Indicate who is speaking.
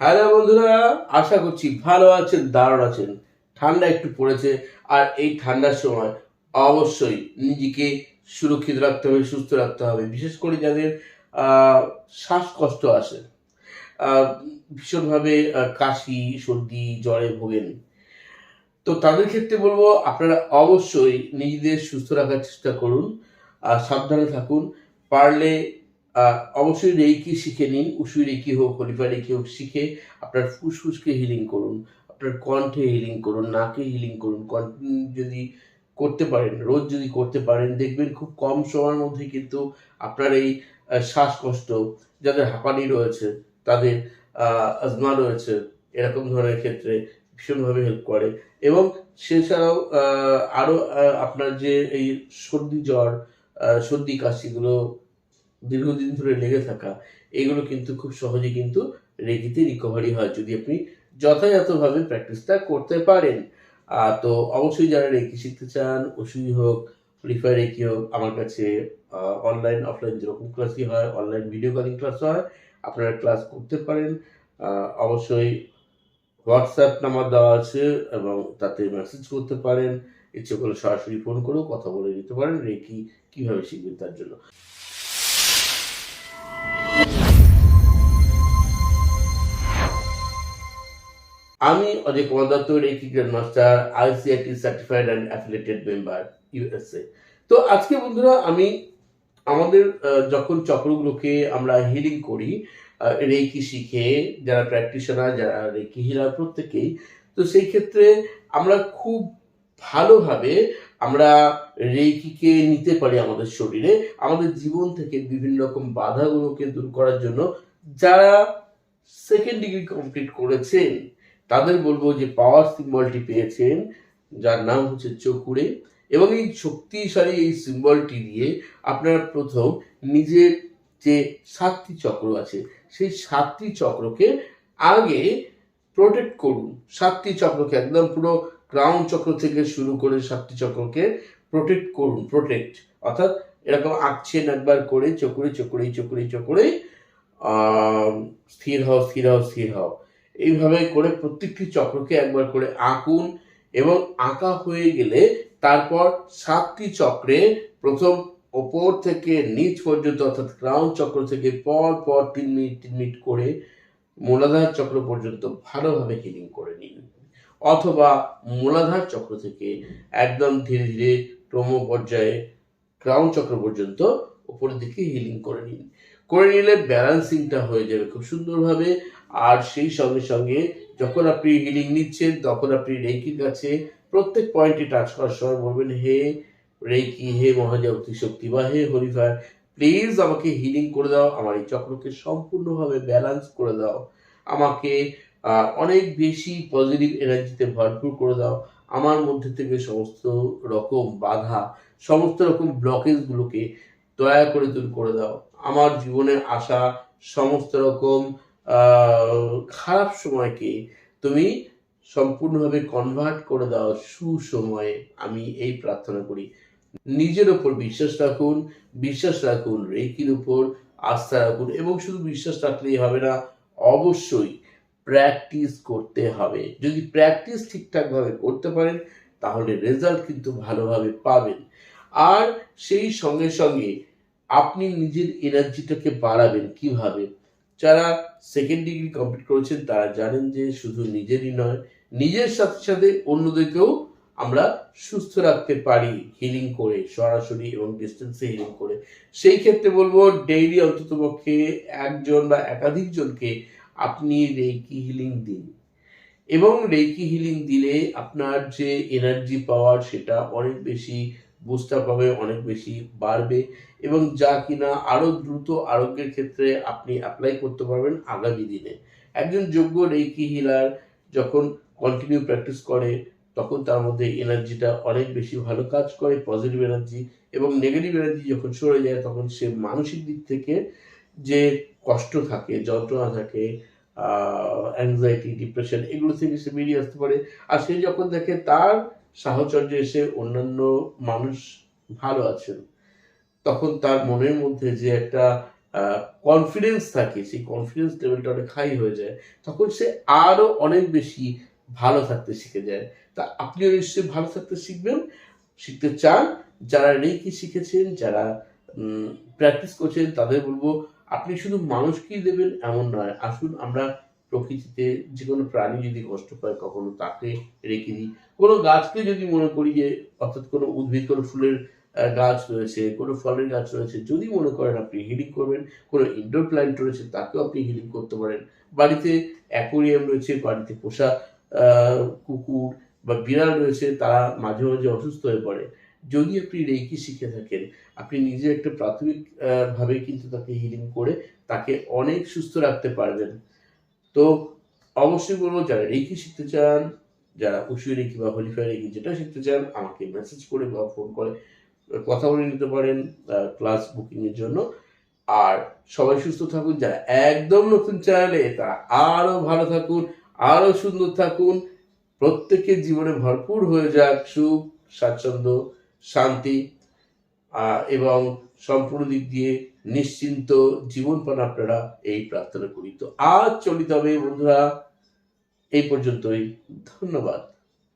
Speaker 1: Hello বন্ধুরা, আশা করছি ভালো আছেন, দারুণ আছেন। ঠান্ডা একটু পড়েছে, আর এই ঠান্ডার সময় অবশ্যই নিজেকে সুরক্ষিত রাখতে হবে, সুস্থ রাখতে হবে, বিশেষ করে যাদের শ্বাসকষ্ট আসে ভীষণভাবে কাশি, সর্দি, জ্বরে ভোগেন। তো তাদের ক্ষেত্রে বলব, আপনারা অবশ্যই নিজেদের সুস্থ রাখার চেষ্টা করুন, আর সাবধানে থাকুন। পারলে অবশ্যই রেকি শিখে নিন উসুই রেকি হোক হলিফা রেকি হোক শিখে আপনার ফুসফুসকে হিলিং করুন আপনার কণ্ঠে হিলিং করুন নাকে হিলিং করুন কন্টিনিউ যদি করতে পারেন রোজ যদি করতে পারেন দেখবেন খুব কম সময়ের মধ্যে কিন্তু আপনার এই শ্বাসকষ্ট যাদের হাঁপানি রয়েছে তাদের আজমা রয়েছে এরকম ধরনের ক্ষেত্রে ভীষণভাবে হেল্প করে। এবং সেছাড়াও আহ, আরও আপনার যে এই সর্দি জ্বর সর্দি কাশিগুলো দীর্ঘদিন ধরে লেগে থাকা, এগুলো কিন্তু খুব সহজে কিন্তু রেগিতে রিকভারি হয় যদি আপনি যথাযথভাবে প্র্যাকটিসটা করতে পারেন। তো অবশ্যই যারা রেকি শিখতে চান, ওষুধই হোক ফ্রিফায়ার রেকি হোক, আমার কাছে অনলাইন অফলাইন যেরকম ক্লাসই হয় অনলাইন ভিডিও কলিং ক্লাস হয়, আপনারা ক্লাস করতে পারেন। অবশ্যই হোয়াটসঅ্যাপ নাম্বার দেওয়া আছে এবং তাতে মেসেজ করতে পারেন। ইচ্ছে করলে সরাসরি ফোন করেও কথা বলে নিতে পারেন রেকি কীভাবে শিখবেন তার জন্য। আমি Ajay Kumar Dutta reiki grand master ICIT certified and affiliated member USA তো আজকে বন্ধুরা, আমি আমাদের যখন চক্রগুলোকে আমরা হিলিং করি রেকি শিখে, যারা প্র্যাকটিশনার যারা রেকি হিলার প্রত্যেকেই, তো সেই ক্ষেত্রে আমরা খুব ভালোভাবে আমরা রেকিকে নিতে পারি আমাদের শরীরে, আমাদের জীবন থেকে বিভিন্ন রকম বাধাগুলোকে দূর করার জন্য যারা সেকেন্ড ডিগ্রি কমপ্লিট করেছেন, তাদের বলব যে পাওয়ার সিম্বলটি পেয়েছেন, যার নাম হচ্ছে চকুরে। এবং এই শক্তিশালী এই সিম্বলটি দিয়ে আপনারা প্রথম নিজের যে সাতটি চক্র আছে, সেই সাতটি চক্রকে আগে প্রোটেক্ট করুন। সাতটি চক্রকে একদম পুরো ক্রাউন চক্র থেকে শুরু করে সাতটি চক্রকে প্রোটেক্ট করুন প্রোটেক্ট অর্থাৎ এরকম আঁকছেন একবার করে, চকুরে চকুরে চকুরে চকুরে স্থির হও স্থির হও স্থির হও। এইভাবে করে প্রত্যেকটি চক্রকে একবার করে আঁকুন এবং আঁকা হয়ে গেলে তারপর সাতটি চক্রে প্রথম ওপর থেকে নিচ পর্যন্ত, অর্থাৎ ক্রাউন চক্র থেকে পর পর তিন মিনিট তিন মিনিট করে মূলাধার চক্র পর্যন্ত ভালোভাবে হিলিং করে নিন। অথবা মূলাধার চক্র থেকে একদম ধীরে ধীরে ক্রম পর্যায়ে ক্রাউন চক্র পর্যন্ত উপরের দিকে হিলিং করে নিন। করে নিলে ব্যালেন্সিংটা হয়ে যাবে খুব সুন্দরভাবে। আর সেই সঙ্গে সঙ্গে যখন আপনি হিলিং নিচ্ছেন, তখন আপনি রেকির কাছে প্রত্যেক পয়েন্টে টাচ করার সময় বলবেন, হে রেকি হে মহাজাগতি শক্তি বা হে হরিফায়ার প্লিজ আমাকে হিলিং করে দাও, আমার এই চক্রকে সম্পূর্ণভাবে ব্যালেন্স করে দাও। আমাকে অনেক বেশি পজিটিভ এনার্জিতে ভরপুর করে দাও। আমার মধ্যে থেকে সমস্ত রকম বাধা, সমস্ত রকম ব্লকেজগুলোকে দয়া করে দূর করে দাও। আমার জীবনে আসা সমস্ত রকম খারাপ সময়কে তুমি সম্পূর্ণভাবে কনভার্ট করে দাও সুসময়ে। আমি এই প্রার্থনা করি। নিজের ওপর বিশ্বাস রাখুন বিশ্বাস রাখুন রেকির উপর আস্থা রাখুন এবং শুধু বিশ্বাস রাখলেই হবে না, অবশ্যই প্র্যাকটিস করতে হবে। যদি প্র্যাকটিস ঠিকঠাকভাবে করতে পারেন, তাহলে রেজাল্ট কিন্তু ভালোভাবে পাবেন। আর সেই সঙ্গে সঙ্গে আপনি নিজের এনার্জিটাকে বাড়াবেন কীভাবে? যারা সেকেন্ড ডিগ্রি কমপ্লিট করেছেন, তারা জানেন যে শুধু নিজেরই নয়, নিজের সাথে সাথে অন্যদেরকেও আমরা সুস্থ রাখতে পারি হিলিং করে, সরাসরি এবং ডিস্টেন্সে হিলিং করে। সেই ক্ষেত্রে বলব ডেইলি অন্ততপক্ষে একজন বা একাধিক জনকে আপনি রেকি হিলিং দিন। এবং রেকি হিলিং দিলে আপনার যে এনার্জি পাওয়ার সেটা অনেক বেশি বুস্টার পাবে অনেক বেশি বাড়বে এবং যা কিনা আরও দ্রুত আরোগ্যের ক্ষেত্রে আপনি অ্যাপ্লাই করতে পারবেন আগামী দিনে। একজন যোগ্য রেকি হিলার যখন কন্টিনিউ প্র্যাকটিস করে, তখন তার মধ্যে এনার্জিটা অনেক বেশি ভালো কাজ করে পজিটিভ এনার্জি এবং নেগেটিভ এনার্জি যখন সরে যায়, তখন সে মানসিক দিক থেকে যে কষ্ট থাকে, যন্ত্রণা থাকে অ্যাংজাইটি ডিপ্রেশন এগুলো থেকে সে বেরিয়ে আসতে পারে। আর সে যখন দেখে তার সাহচর্যে এসে অন্যান্য মানুষ ভালো আছেন, তখন তার মনের মধ্যে যে একটা কনফিডেন্স থাকে, সেই কনফিডেন্স লেভেলটা অনেক হাই হয়ে যায়। তখন সে আরও অনেক বেশি ভালো থাকতে শিখে যায়। তা আপনিও নিশ্চয়ই ভালো থাকতে শিখবেন, শিখতে চান। যারা রেকি শিখেছেন, যারা প্র্যাকটিস করছেন, তাদের বলব আপনি শুধু মানুষকেই দেবেন এমন নয়। আসুন আমরা প্রকৃতিতে যে কোনো প্রাণী যদি কষ্ট পায়, কখনো তাকে রেখে দিই। কোনো গাছকে যদি মনে করি যে, অর্থাৎ কোনো উদ্ভিদ, কোনো ফুলের গাছ রয়েছে, কোনো ফলের গাছ রয়েছে, যদি মনে করেন আপনি হিলিং করবেন, কোনো ইনডোর প্ল্যান্ট রয়েছে, তাকেও আপনি হিলিং করতে পারেন। বাড়িতে অ্যাকোরিয়াম রয়েছে, বাড়িতে পোষা কুকুর বা বিড়াল রয়েছে, তারা মাঝে মাঝে অসুস্থ হয়ে পড়ে। যদি আপনি রেকি শিখে থাকেন, আপনি নিজে একটা প্রাথমিক ভাবে কিন্তু তাকে হিলিং করে তাকে অনেক সুস্থ রাখতে পারবেন। তো অবশ্যই বলব, যারা রেকি শিখতে চান, যারা উসুই রেকি বা হলিফাই রেকি যেটা শিখতে চান, আমাকে মেসেজ করে বা ফোন করে, কথা বলে নিতে পারেন ক্লাস বুকিং এর জন্য। আর সবাই সুস্থ থাকুন, যারা একদম নতুন চ্যানেলে তারা আরও ভালো থাকুন, আরও সুন্দর থাকুন। প্রত্যেকের জীবনে ভরপুর হয়ে যাক। সুখ স্বাচ্ছন্দ্য। শান্তি এবং সম্পূর্ণ দিক দিয়ে নিশ্চিন্ত জীবন পান আপনারা এই প্রার্থনা করি। তো আজ চলিত হবে বন্ধুরা, এই পর্যন্তই। ধন্যবাদ।